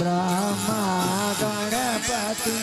ബ്രഹ്മ ഗണപതി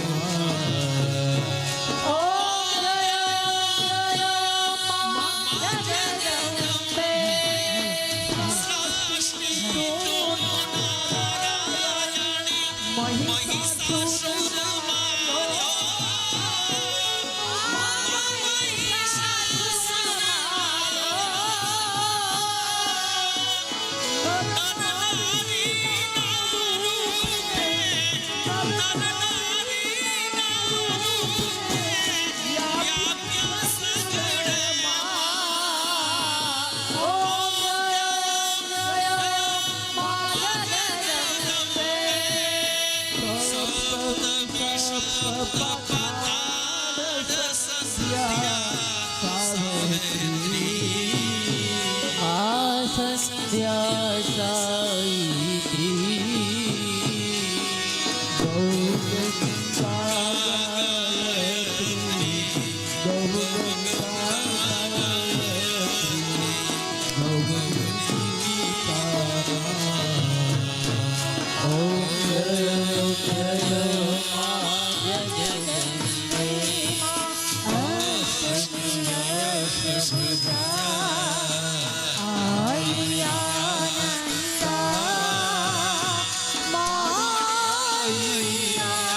આ ஐயா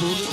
Boom.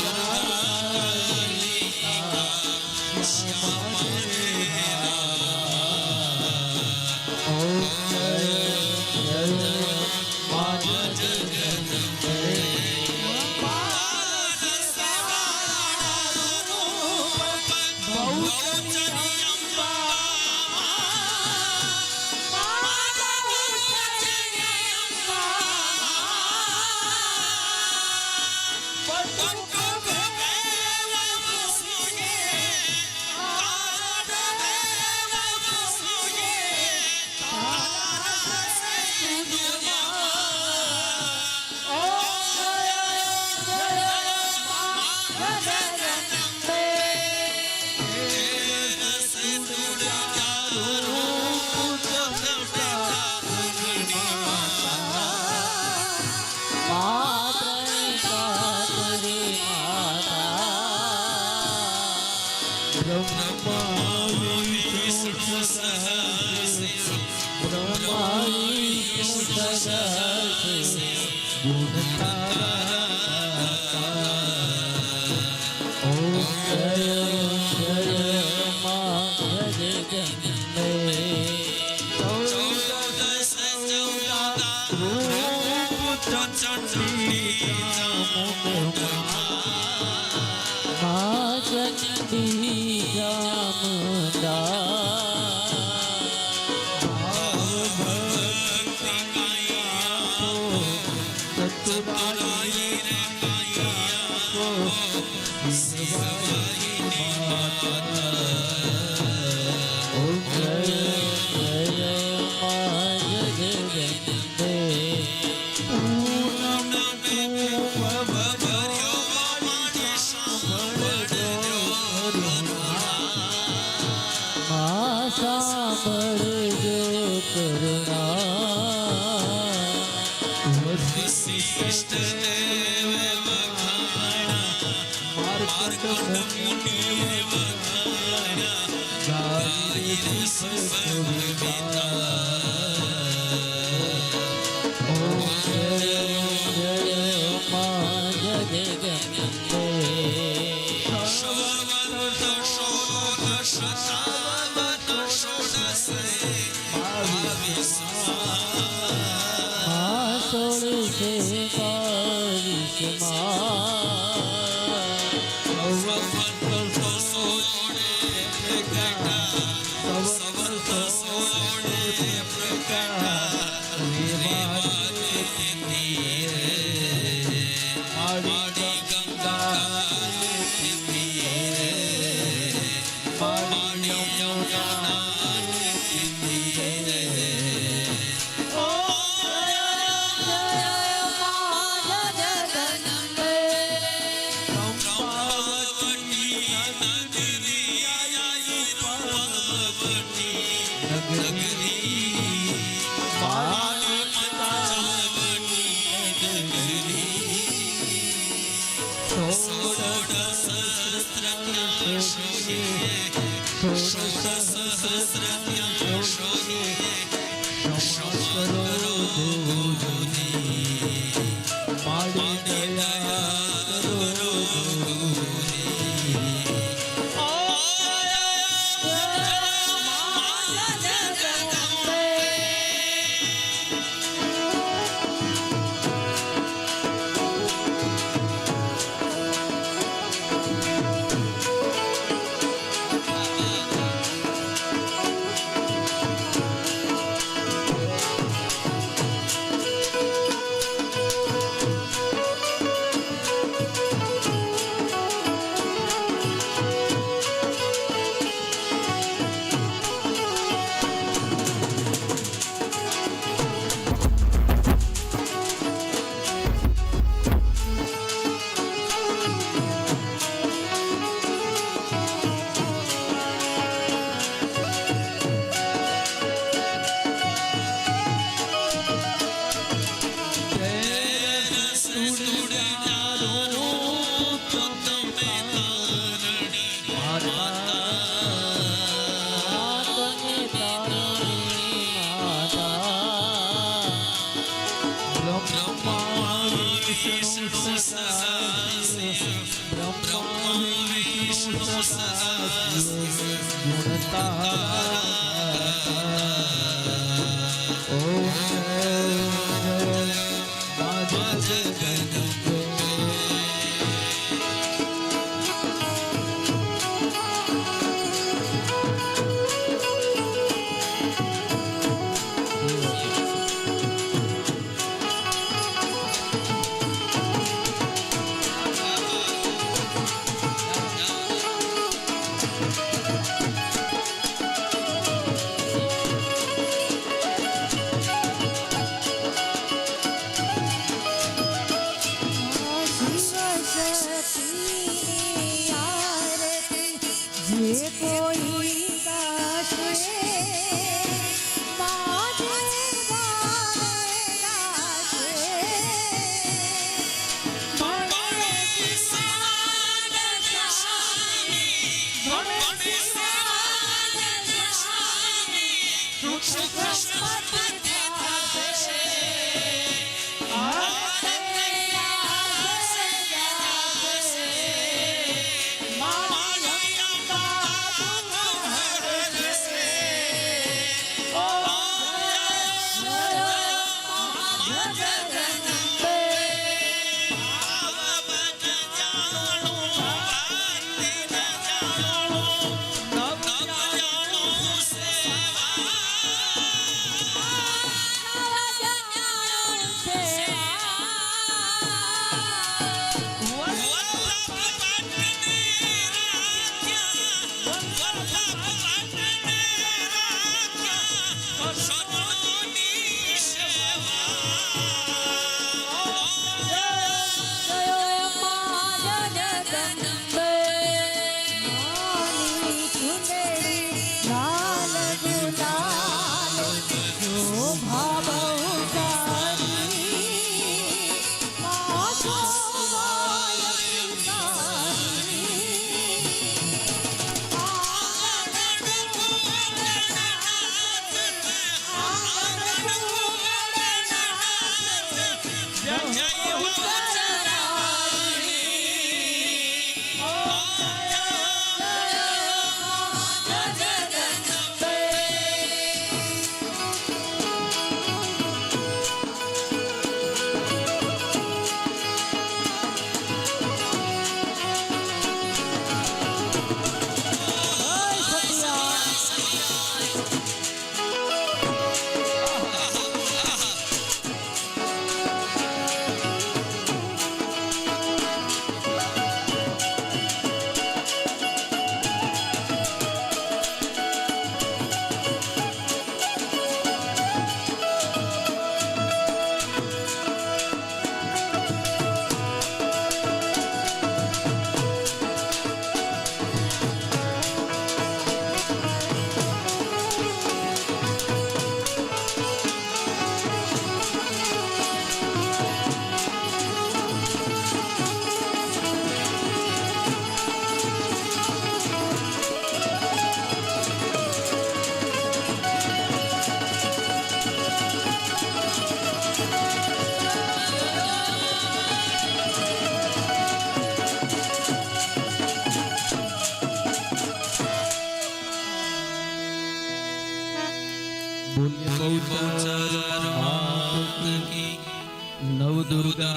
નવ દુર્ગા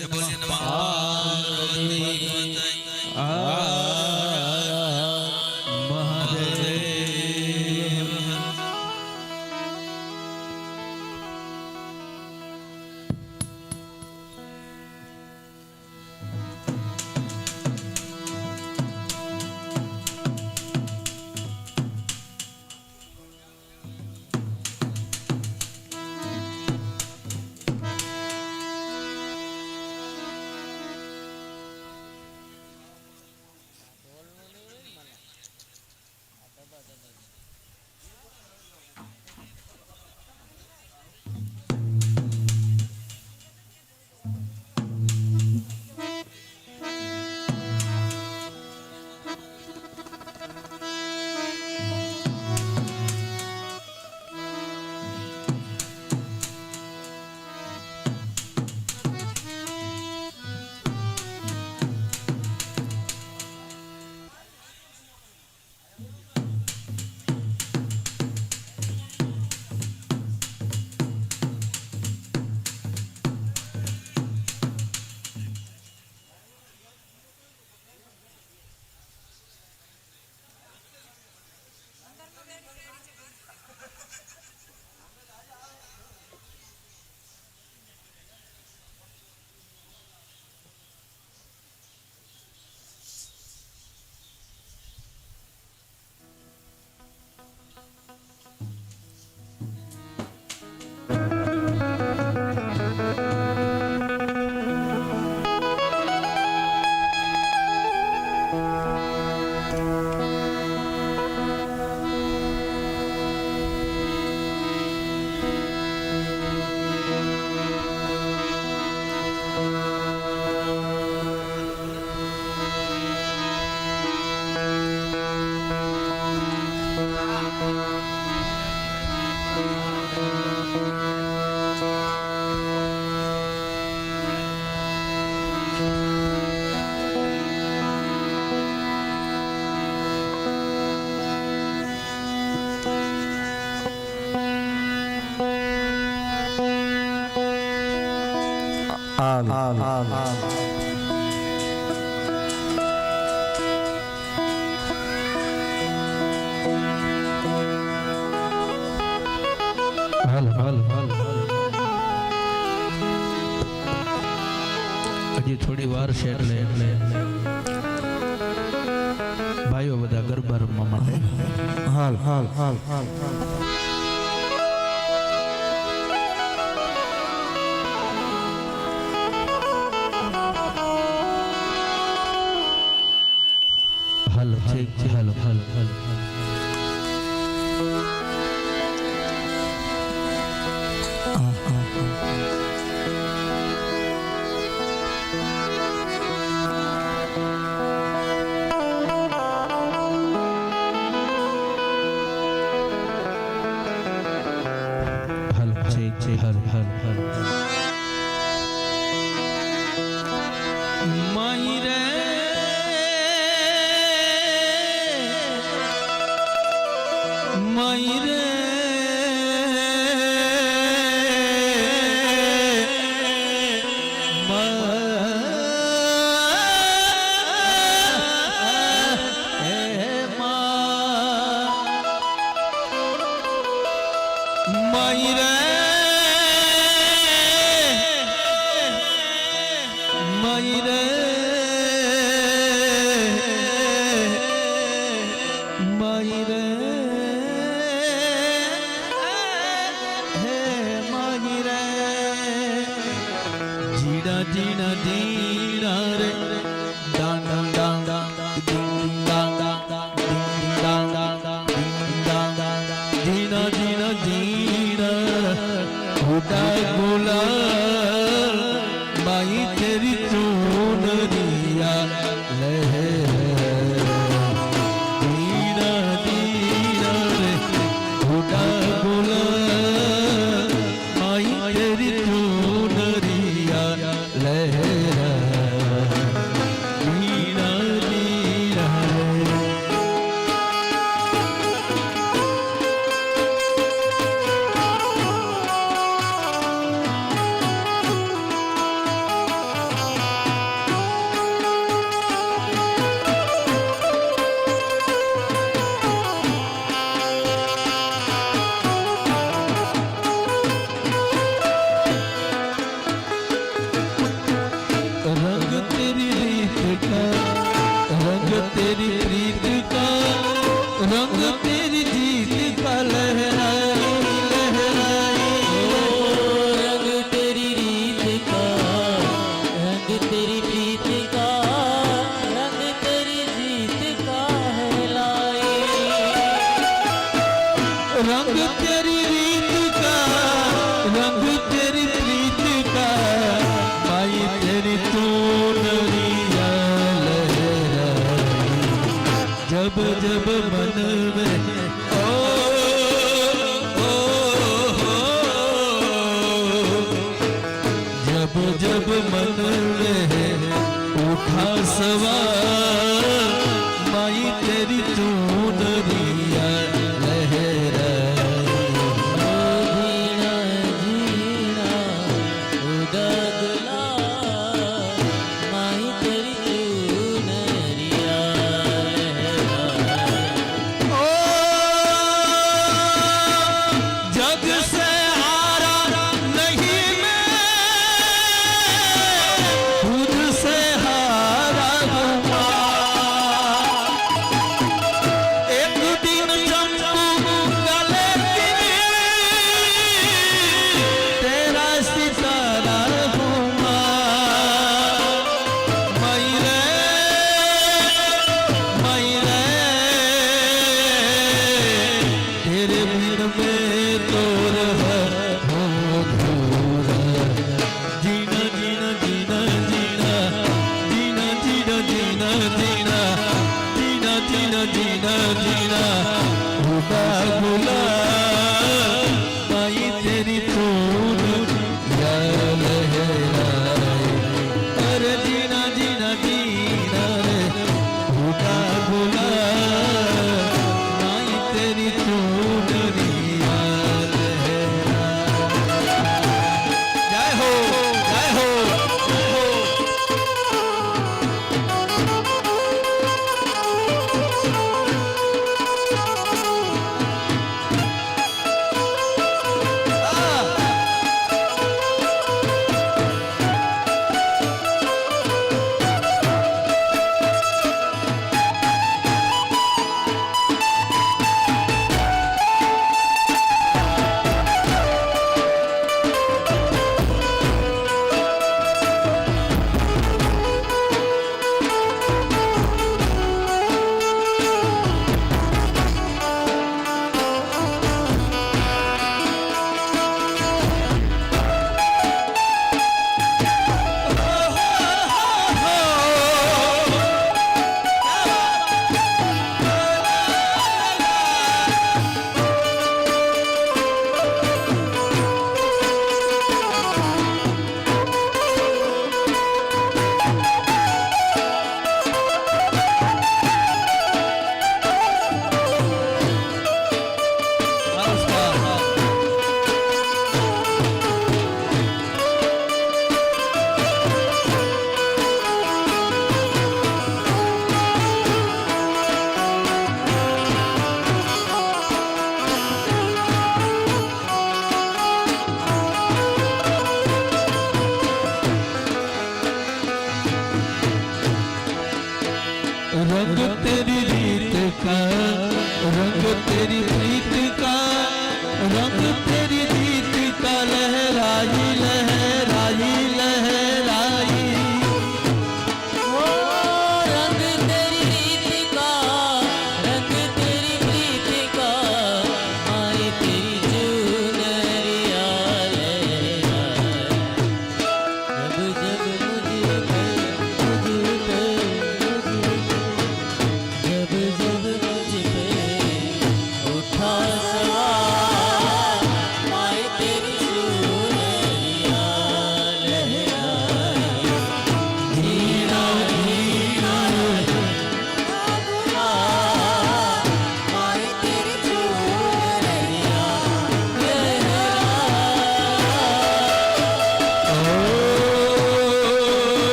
માત આવે હાલ હાલ હાલ હજી થોડી વાર છે એટલે એટલે ભાઈઓ બધા ગરબા રમવા માટે. હાલ હાલ હાલ હાલ. जब जब मन में ओ ओ जब जब मन में उठा सवार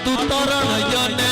માતુ તરણ જને